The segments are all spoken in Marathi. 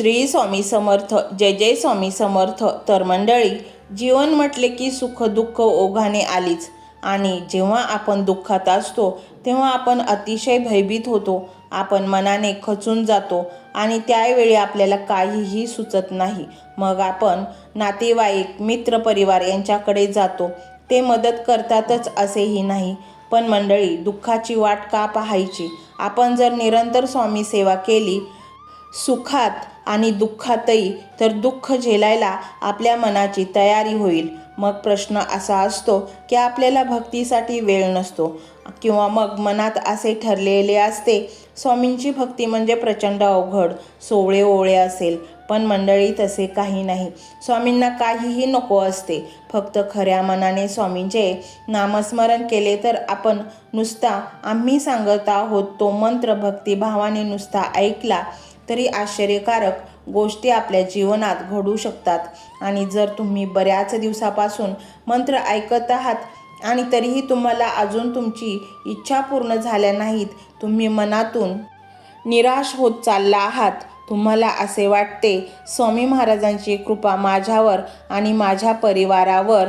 श्री स्वामी समर्थ जय जय स्वामी समर्थ तर मंडळी जीवन म्हटले की सुख दुःख ओघाने आलीच. आणि जेव्हा आपण दुःखात असतो तेव्हा आपण अतिशय भयभीत होतो. आपण मनाने खचून जातो आणि त्यावेळी आपल्याला काहीही सुचत नाही. मग आपण नातेवाईक मित्रपरिवार यांच्याकडे जातो. ते मदत करतातच असेही नाही. पण मंडळी दुःखाची वाट का पाहायची? आपण जर निरंतर स्वामी सेवा केली सुखात आणि दुःखातही तर दुःख झेलायला आपल्या मनाची तयारी होईल. मग प्रश्न असा असतो की आपल्याला भक्तीसाठी वेळ नसतो किंवा मग मनात असे ठरलेले असते स्वामींची भक्ती म्हणजे प्रचंड अवघड सोवळे ओवळे असेल पण मंडळी तसे काही नाही. स्वामींना काहीही नको असते. फक्त खऱ्या मनाने स्वामींचे नामस्मरण केले तर आपण नुसता आम्ही सांगत आहोत तो मंत्र भक्तिभावाने नुसता ऐकला तरी आश्चर्यकारक गोष्टी आपल्या जीवनात घडू शकतात. आणि जर तुम्ही बऱ्याच दिवसापासून मंत्र ऐकत आहात आणि तरीही तुम्हाला अजून तुमची इच्छा पूर्ण झाल्या नाहीत तुम्ही मनातून निराश होत चालला आहात. तुम्हाला असे वाटते स्वामी महाराजांची कृपा माझ्यावर आणि माझ्या परिवारावर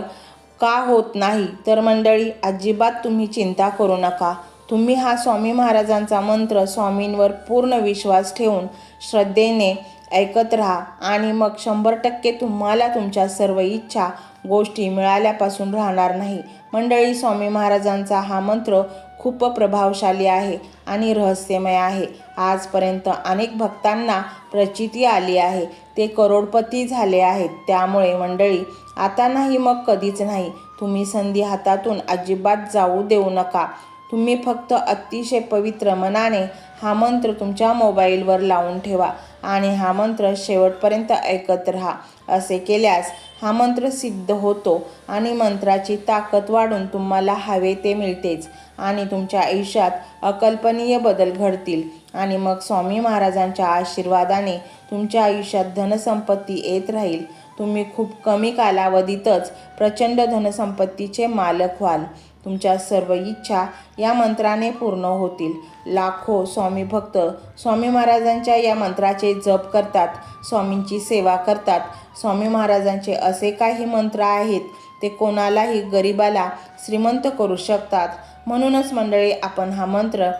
का होत नाही? तर मंडळी अजिबात तुम्ही चिंता करू नका. तुम्ही हा स्वामी महाराजांचा मंत्र स्वामींवर पूर्ण विश्वास ठेवून श्रद्धेने ऐकत राहा आणि मग शंभर टक्के तुम्हाला तुमच्या सर्व इच्छा गोष्टी मिळाल्यापासून राहणार नाही. मंडळी स्वामी महाराजांचा हा मंत्र खूप प्रभावशाली आहे आणि रहस्यमय आहे. आजपर्यंत अनेक भक्तांना प्रचिती आली आहे. ते करोडपती झाले आहेत. त्यामुळे मंडळी आता नाही मग कधीच नाही. तुम्ही संधी हातातून अजिबात जाऊ देऊ नका. तुम्ही फक्त अतिशय पवित्र मनाने हा मंत्र तुमच्या मोबाईलवर लावून ठेवा आणि हा मंत्र शेवटपर्यंत ऐकत राहा. असे केल्यास हा मंत्र सिद्ध होतो आणि मंत्राची ताकद वाढून तुम्हाला हवे ते मिळतेच आणि तुमच्या आयुष्यात अकल्पनीय बदल घडतील. आणि मग स्वामी महाराजांच्या आशीर्वादाने तुमच्या आयुष्यात धनसंपत्ती येत राहील. तुम्ही खूप कमी कालावधीतच प्रचंड धनसंपत्तीचे मालक व्हाल. तुमच्या सर्व इच्छा या मंत्राने पूर्ण होतील. लाखो स्वामी भक्त स्वामी महाराजांच्या या मंत्राचे जप करतात स्वामींची सेवा करतात. स्वामी महाराजांचे असे काही मंत्र आहेत ते कोणालाही गरिबाला श्रीमंत करू शकतात. म्हणूनच मंडळी आपण हा मंत्र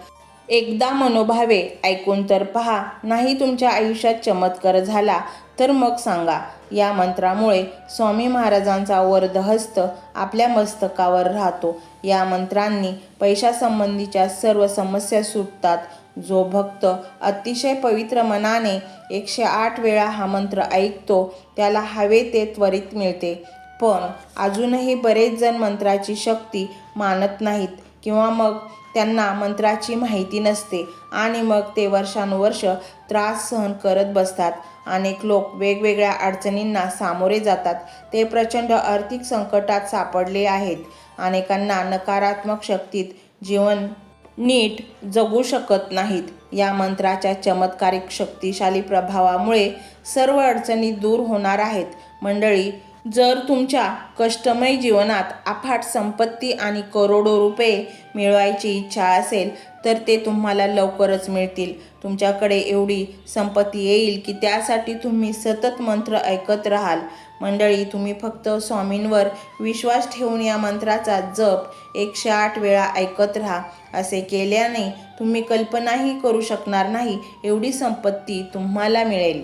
एकदा मनोभावे ऐकून तर पहा नाही तुमच्या आयुष्यात चमत्कार झाला तर मग सांगा. या मंत्रामुळे स्वामी महाराजांचा वरदहस्त आपल्या मस्तकावर राहतो. या मंत्रांनी पैशासंबंधीच्या सर्व समस्या सुटतात. जो भक्त अतिशय पवित्र मनाने एकशे आठ वेळा हा मंत्र ऐकतो त्याला हवे ते त्वरित मिळते. पण अजूनही बरेच जण मंत्राची शक्ती मानत नाहीत किंवा मग त्यांना मंत्राची माहिती नसते आणि मग ते वर्षानुवर्ष त्रास सहन करत बसतात. अनेक लोक वेगवेगळ्या अडचणींना सामोरे जातात. ते प्रचंड आर्थिक संकटात सापडले आहेत. अनेकांना नकारात्मक शक्तीत जीवन नीट जगू शकत नाहीत. या मंत्राच्या चमत्कारिक शक्तिशाली प्रभावामुळे सर्व अडचणी दूर होणार आहेत. मंडळी जर तुमच्या कष्टमय जीवनात अफाट संपत्ती आणि करोडो रुपये मिळवायची इच्छा असेल तर ते तुम्हाला लवकरच मिळतील. तुमच्याकडे एवढी संपत्ती येईल की त्यासाठी तुम्ही सतत मंत्र ऐकत राहाल. मंडळी तुम्ही फक्त स्वामींवर विश्वास ठेवून या मंत्राचा जप एकशे आठ वेळा ऐकत राहा. असे केल्याने तुम्ही कल्पनाही करू शकणार नाही एवढी संपत्ती तुम्हाला मिळेल.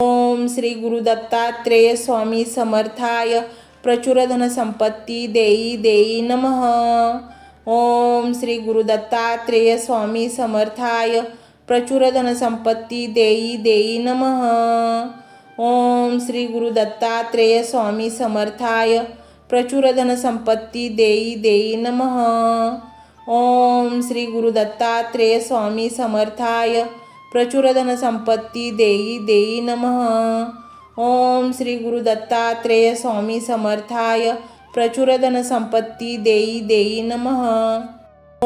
ओम श्री गुरुदत्तात्रेय स्वामी समर्थाय प्रचुर धनसंपत्ती देई देई नमः। ओम श्री गुरुदत्तात्रेय स्वामी समर्थाय प्रचुर धनसंपत्ती देई देई नमः। ओम श्री गुरुदत्तात्रेय स्वामी समर्थाय प्रचुर धनसंपत्ती देई देई नमः। ओम श्री गुरुदत्तात्रेय स्वामी समर्थाय प्रचुर धनसंपत्ती देई देई नमः। ओम श्री गुरुदत्तात्रेय स्वामी समर्थाय। प्रचुर धनसंपत्ती देई देई नमः।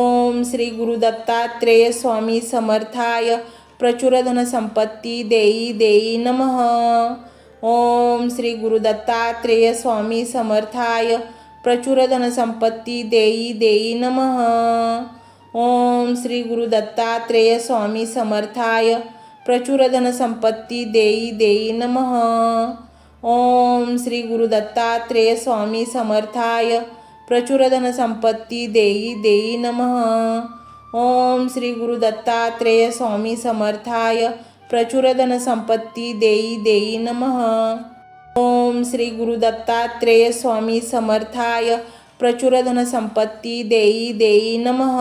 ओम श्री गुरुदत्तात्रेय स्वामी समर्थाय। प्रचुर धनसंपत्ती देई देई नमः। ओम श्री गुरुदत्तात्रेय स्वामी समर्थाय। प्रचुर धनसंपत्ती देई देई नमः। ओम श्री गुरुदत्तात्रेय स्वामी समर्थाय प्रचुर धनसंपत्ती देई देई नमः। ओम श्री गुरुदत्तात्रेय स्वामी समर्थाय प्रचुर धनसंपत्ती देई देई नमः। ओम श्री गुरुदत्तात्रेय स्वामी समर्थाय प्रचुर धनसंपत्ती देई देई नमः। ओम श्री गुरुदत्तात्रेय स्वामी समर्थाय प्रचुर धनसंपत्ती देई देई नमः।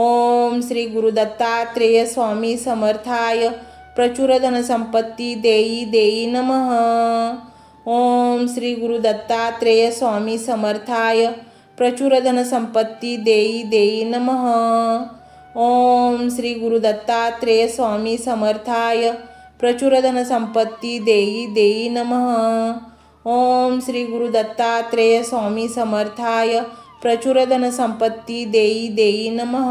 ओम श्री गुरुदत्तात्रेय स्वामी समर्थाय। प्रचुर धनसंपत्ती देई देई नमः। ओम श्री गुरुदत्तात्रेय स्वामी समर्थाय। प्रचुर धनसंपत्ती देई देई नमः। ओम श्री गुरुदत्तात्रेय स्वामी समर्थाय। प्रचुर धनसंपत्ती देई देई नमः। ओम श्री गुरुदत्तात्रेय स्वामी समर्थाय प्रचुर धनसंपत्ती देई देई नमः।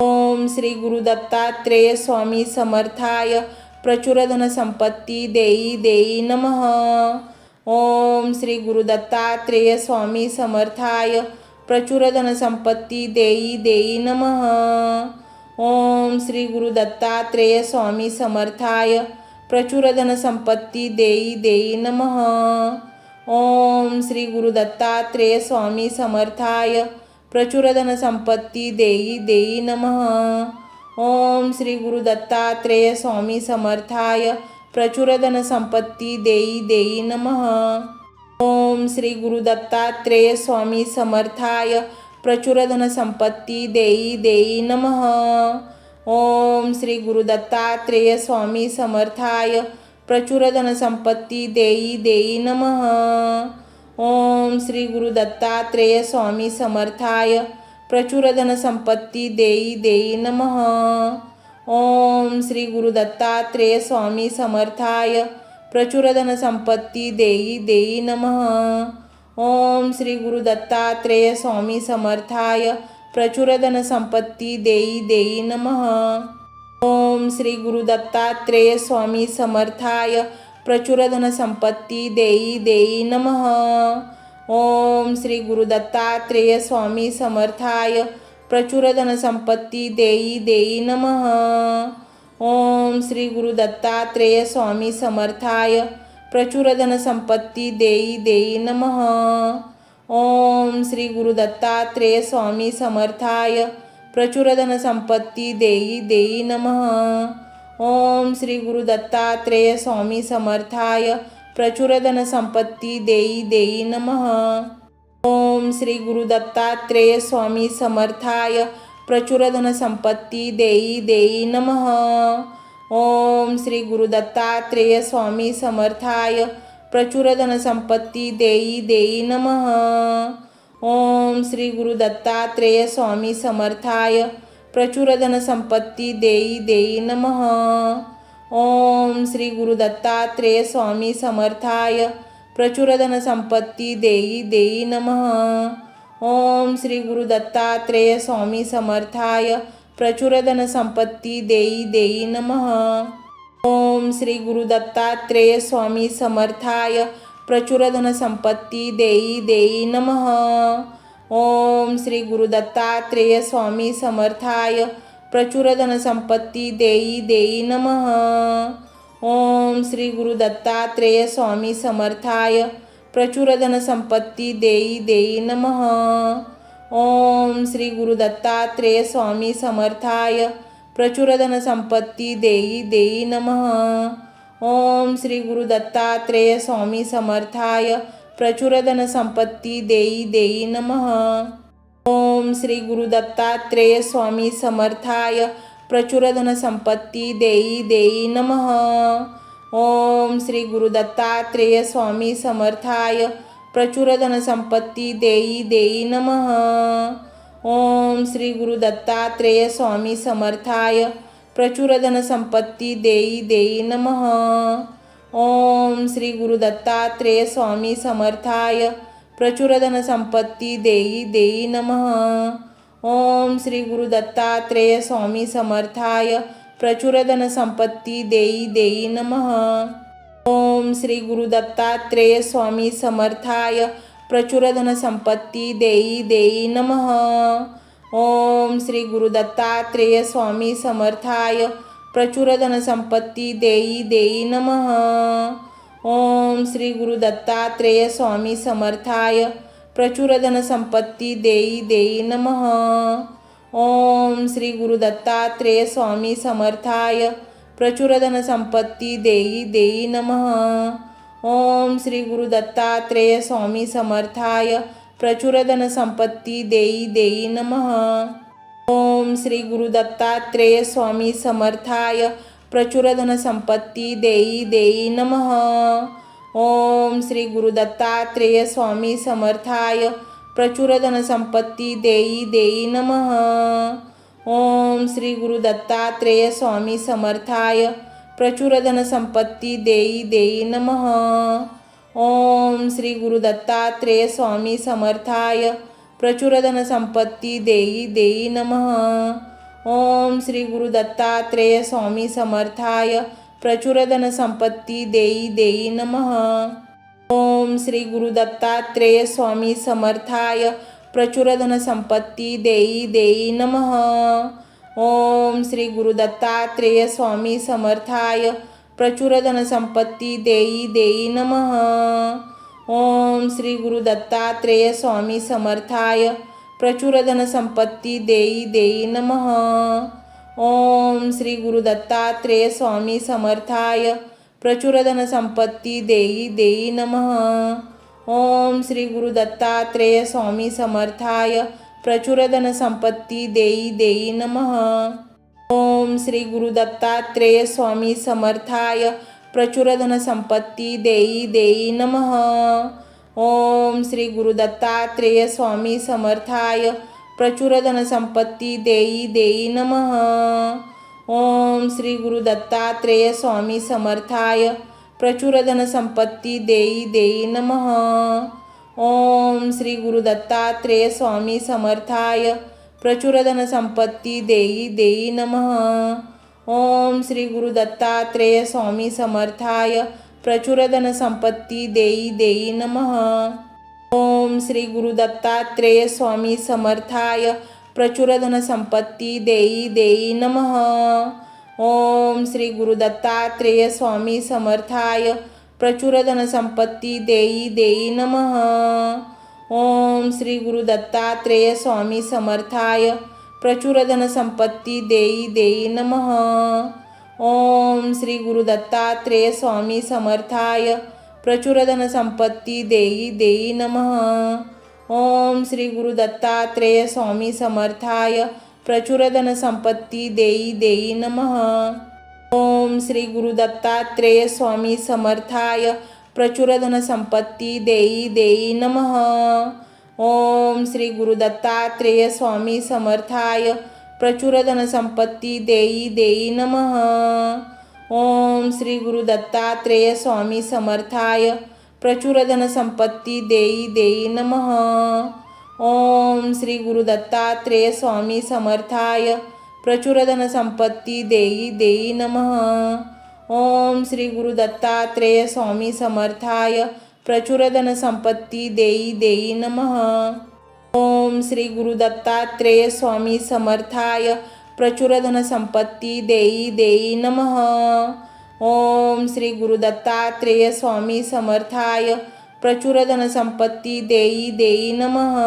ओम श्री गुरुदत्तात्रेय स्वामी समर्थाय प्रचुर धनसंपत्ती देई देई नमः। ओम श्री गुरुदत्तात्रेय स्वामी समर्थाय प्रचुर धनसंपत्ती देई देई नमः। ओम श्री गुरुदत्तात्रेय स्वामी समर्थाय प्रचुर धनसंपत्ती देई देई नमः। ओम श्री गुरुदत्तात्रेय स्वामी समर्थाय। प्रचुर धनसंपत्ती देई देई नमः। ओम श्री गुरुदत्तात्रेय स्वामी समर्थाय। प्रचुर धनसंपत्ती देई देई नमः। ओम श्री गुरुदत्तात्रेय स्वामी समर्थाय। प्रचुर धनसंपत्ती देई देई नमः। ओम श्री गुरुदत्तात्रेय स्वामी समर्थाय प्रचुर धनसंपत्ती देई देई नम। ओम श्री गुरुदत्तात्रेय स्वामी समर्थाय प्रचुर धनसंपत्ती देई देई नम। ओम श्री गुरुदत्तात्रेय स्वामी समर्थाय प्रचुर धनसंपत्ती देई देई नम। ओम श्री गुरुदत्तात्रेय स्वामी समर्थाय प्रचुर धनसंपत्ती देई देई नमः। ओम श्री गुरुदत्तात्रेय स्वामी समर्थाय प्रचुर धनसंपत्ती देई देई नमः। ओम श्री गुरुदत्तात्रेय स्वामी समर्थाय प्रचुर धनसंपत्ती देई देई नमः। ओम श्री गुरुदत्तात्रेय स्वामी समर्थाय प्रचुर धनसंपत्ती देई देई नमः। ओम श्री गुरुदत्तात्रेय स्वामी समर्थाय प्रचुर धनसंपत्ती देई देई नमः। ओम श्री गुरुदत्तात्रेय स्वामी समर्थाय प्रचुर धनसंपत्ती देई देई नमः। ओम श्री गुरुदत्तात्रेय स्वामी समर्थाय प्रचुर धनसंपत्ती देई देई नमः। ओम श्री गुरुदत्तात्रेय स्वामी समर्थाय प्रचुर धनसंपत्ती देई देई नमः। ओम श्री गुरुदत्तात्रेय स्वामी समर्थाय। प्रचुर धनसंपत्ती देई देई नमः। ओम श्री गुरुदत्तात्रेय स्वामी समर्थाय। प्रचुर धनसंपत्ती देई देई नमः। ओम श्री गुरुदत्तात्रेय स्वामी समर्थाय। प्रचुर धनसंपत्ती देई देई नमः। ओम श्री गुरुदत्तात्रेय स्वामी समर्थाय प्रचुर धनसंपत्ती देई देई नमः। ओम श्री गुरुदत्तात्रेय स्वामी समर्थाय प्रचुर धनसंपत्ती देई देई नमः। ओम श्री गुरुदत्तात्रेय स्वामी समर्थाय प्रचुर धनसंपत्ती देई देई नमः। ओम श्री गुरुदत्तात्रेय स्वामी समर्थाय प्रचुर धनसंपत्ती देई देई नमः। ओम श्री गुरुदत्तात्रेय स्वामी समर्थाय प्रचुर धनसंपत्ती देई देई नमः। ओम श्री गुरुदत्तात्रेय स्वामी समर्थाय प्रचुर धनसंपत्ती देई देई नमः। ओम श्री गुरुदत्तात्रेय स्वामी समर्थाय प्रचुर धनसंपत्ती देई देई नमः। ओम श्री गुरुदत्तात्रेय स्वामी समर्थाय प्रचुर धनसंपत्ती देई देई नमः। ओम श्री गुरुदत्तात्रेय स्वामी समर्थाय प्रचुर धनसंपत्ती देई देई नमः। ओम श्री गुरुदत्तात्रेय स्वामी समर्थाय प्रचुर धनसंपत्ती देई देई नमः। ओम श्री गुरुदत्तात्रेय स्वामी समर्थाय प्रचुर धनसंपत्ती देई देई नमः। ओम श्री गुरुदत्तात्रेय स्वामी समर्थाय प्रचुर धनसंपत्ती देई देई नमः। ओम श्री गुरुदत्तात्रेय स्वामी समर्थाय प्रचुर धनसंपत्ती देई देई नमः। ओम श्री गुरुदत्तात्रेय स्वामी समर्थाय प्रचुर धनसंपत्ती देई देई नमः। ओम श्री गुरुदत्तात्रेय स्वामी समर्थाय प्रचुर धनसंपत्ती देई देई नमः। ओम श्री गुरुदत्तात्रेय स्वामी समर्थाय प्रचुर धनसंपत्ती देई देई नमः। ओम श्री गुरुदत्तात्रेय स्वामी समर्थाय प्रचुर धनसंपत्ती देई देई नमः। ओम श्री गुरुदत्तात्रेय स्वामी समर्थाय प्रचुर धनसंपत्ती देई देई नमः। ओम श्री गुरुदत्तात्रेय स्वामी समर्थाय प्रचुर धनसंपत्ती देई देई नमः। ओम श्री गुरुदत्तात्रेय स्वामी समर्थाय प्रचुर धनसंपत्ती देई देई नमः। ओम श्री गुरुदत्तात्रेय स्वामी समर्थाय प्रचुर धनसंपत्ती देई देई नमः। ओम श्री गुरुदत्तात्रेय स्वामी समर्थाय प्रचुर धनसंपत्ती देई देई नम। ओम श्री गुरुदत्तात्रेय स्वामी समर्थाय प्रचुर धनसंपत्ती देई देई नम। ओम श्री गुरुदत्तात्रेय स्वामी समर्थाय प्रचुर धनसंपत्ती देई देई नम। ओम श्री गुरुदत्तात्रेय स्वामी समर्थाय प्रचुर धनसंपत्ती देई देई नमः। ओम श्री गुरुदत्तात्रेय स्वामी समर्थाय प्रचुर धनसंपत्ती देई देई नमः। ओम श्री गुरुदत्तात्रेय स्वामी समर्थाय प्रचुर धनसंपत्ती देई देई नमः। ओम श्री गुरुदत्तात्रेय स्वामी समर्थाय प्रचुर धनसंपत्ती देई देई नमः। ओम श्री गुरुदत्तात्रेय स्वामी समर्थाय प्रचुर धनसंपत्ती देई देई नमः। ओम श्री गुरुदत्तात्रेय स्वामी समर्थाय प्रचुर धनसंपत्ती देई देई नमः। ओम श्री गुरुदत्तात्रेय स्वामी समर्थाय प्रचुर धनसंपत्ती देई देई नमः। ओम श्री गुरुदत्तात्रेय स्वामी समर्थाय प्रचुर धनसंपत्ती देई देई नमः। ओम श्री गुरुदत्तात्रेय स्वामी समर्थाय। प्रचुर धनसंपत्ती देई देई नमः। ओम श्री गुरुदत्तात्रेय स्वामी समर्थाय। प्रचुर धनसंपत्ती देई देई नमः। ओम श्री गुरुदत्तात्रेय स्वामी समर्थाय। प्रचुर धनसंपत्ती देई देई नमः। ओम श्री गुरुदत्तात्रेय स्वामी समर्थाय प्रचुर धनसंपत्ती देई देई नमः। ओम श्री गुरुदत्तात्रेय स्वामी समर्थाय प्रचुर धनसंपत्ती देई देई नमः। ओम श्री गुरुदत्तात्रेय स्वामी समर्थाय प्रचुर धनसंपत्ती देई देई नमः। ओम श्री गुरुदत्तात्रेय स्वामी समर्थाय प्रचुर धनसंपत्ती देई देई नमः। ओम श्री गुरुदत्तात्रेय स्वामी समर्थाय प्रचुर धनसंपत्ती देई देई नमः। ओम श्री गुरु दत्तात्रेय स्वामी समर्थाय प्रचुर धनसंपत्ती देई देई नमः। ओम श्री गुरु दत्तात्रेय स्वामी समर्थाय प्रचुर धनसंपत्ती देई देई नमः।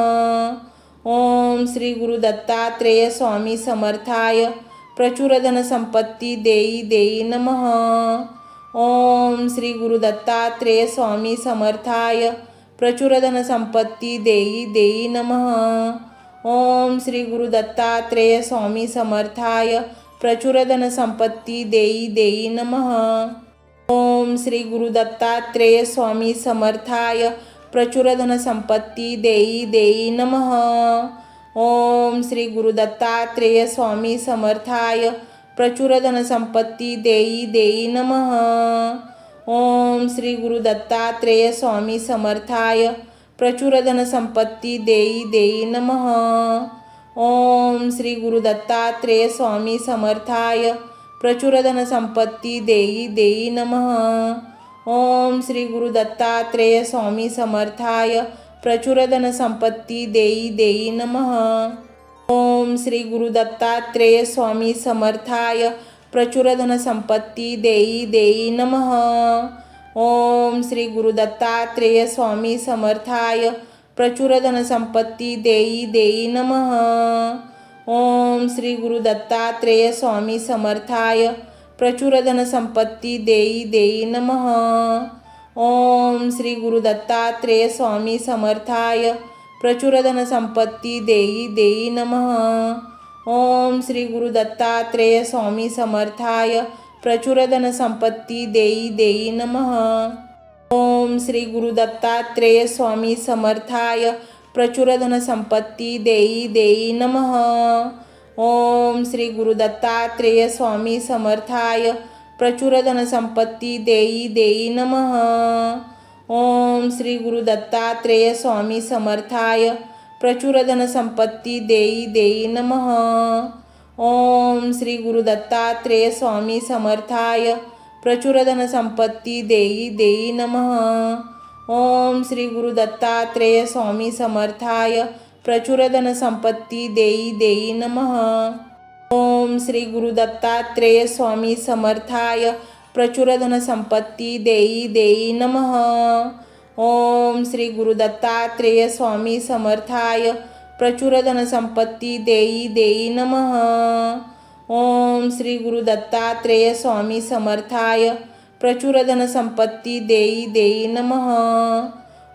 ओम श्री गुरु दत्तात्रेय स्वामी समर्थाय प्रचुर धनसंपत्ती देई देई नमः। ओम श्री गुरु दत्तात्रेय स्वामी समर्थाय प्रचुर धनसंपत्ती देई देई नमः। ओम श्री गुरु दत्तात्रेय स्वामी समर्थाय प्रचुर धनसंपत्ती देई देई नमः। ओम श्री गुरु दत्तात्रेय स्वामी समर्थाय प्रचुर धनसंपत्ती देई देई नमः। ओम श्री गुरुदत्तात्रेय स्वामी समर्थाय प्रचुर धनसंपत्ती देई देई नमः। ओम श्री गुरुदत्तात्रेय स्वामी समर्थाय प्रचुर धनसंपत्ती देई देई नमः। ओम श्री गुरुदत्तात्रेय स्वामी समर्थाय प्रचुर धनसंपत्ती देई देई नमः। ओम श्री गुरु दत्तात्रेय स्वामी समर्थाय प्रचुर धनसंपत्ती देई देई नमः। ओम श्री गुरु दत्तात्रेय स्वामी समर्थाय प्रचुर धनसंपत्ती देई देई नमः। ओम श्री गुरु दत्तात्रेय स्वामी समर्थाय प्रचुर धनसंपत्ती देई देई नमः। ओम श्री गुरु दत्तात्रेय स्वामी समर्थाय प्रचुर धनसंपत्ती देई देई नमः। ओम श्री गुरुदत्तात्रेय स्वामी समर्थाय प्रचुर धनसंपत्ती देई देई नमः। ओम श्री गुरुदत्तात्रेय स्वामी समर्थाय प्रचुर धनसंपत्ती देई देई नमः। ओम श्री गुरुदत्तात्रेय स्वामी समर्थाय प्रचुर धनसंपत्ती देई देई नमः। ओम श्री गुरुदत्तात्रेय स्वामी समर्थाय प्रचुर धनसंपत्ती देई देई नमः। ओम श्री गुरुदत्तात्रेय स्वामी समर्थाय प्रचुर धनसंपत्ती देई देई नमः। ओम श्री गुरुदत्तात्रेय स्वामी समर्थाय प्रचुर धनसंपत्ती देई देई नमः। ओम श्री गुरुदत्तात्रेय स्वामी समर्थाय प्रचुर धनसंपत्ती देई देई नमः। ओम श्री गुरुदत्तात्रेय स्वामी समर्थाय प्रचुर धनसंपत्ती देई देई नमः। ओम श्री गुरुदत्तात्रेय स्वामी समर्थाय प्रचुर धनसंपत्ती देई देई नमः। ओम श्री गुरुदत्तात्रेय स्वामी समर्थाय प्रचुर धनसंपत्ती देई देई नमः।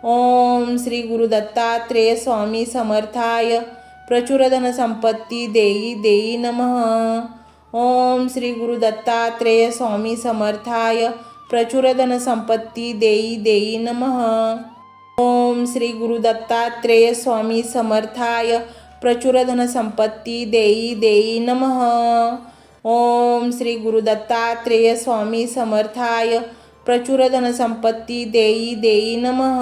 ओम श्री गुरु दत्तात्रेय स्वामी समर्थाय प्रचुर धनसंपत्ती देई देई नमः। ओम श्री गुरु दत्तात्रेय स्वामी समर्थाय प्रचुर धनसंपत्ती देई देई नमः। ओम श्री गुरु दत्तात्रेय स्वामी समर्थाय प्रचुर धनसंपत्ती देई देई नमः। ओम श्री गुरु दत्तात्रेय स्वामी समर्थाय प्रचुर धनसंपत्ती देई देई नमः।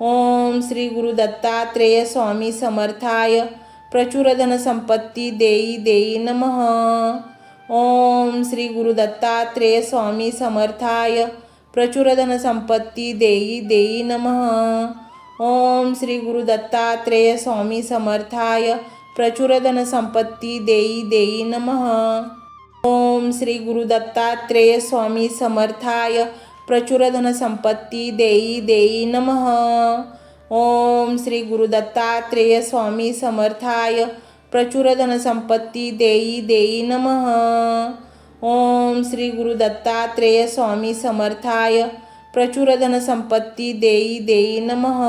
ओम श्री गुरु दत्तात्रेय स्वामी समर्थाय। प्रचुर धनसंपत्ती देई देई नमः। ओम श्री गुरु दत्तात्रेय स्वामी समर्थाय। प्रचुर धनसंपत्ती देई देई नमः। ओम श्री गुरु दत्तात्रेय स्वामी समर्थाय। प्रचुर धनसंपत्ती देई देई नमः। ओम श्री गुरुदत्तात्रेय स्वामी समर्थाय प्रचुर धनसंपत्ती देई देई नमः। ओम श्री गुरुदत्तात्रेय स्वामी समर्थाय प्रचुर धनसंपत्ती देई देई नमः। ओम श्री गुरुदत्तात्रेय स्वामी समर्थाय प्रचुर धनसंपत्ती देई देई नमः।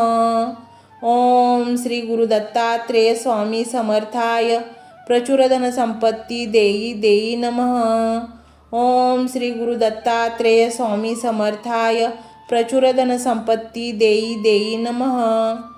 ओम श्री गुरुदत्तात्रेय स्वामी समर्थाय प्रचुर धनसंपत्ती देई देई नमः। ओम श्री गुरु दत्तात्रेय स्वामी समर्थाय प्रचुर धनसंपत्ती देई देई नमः।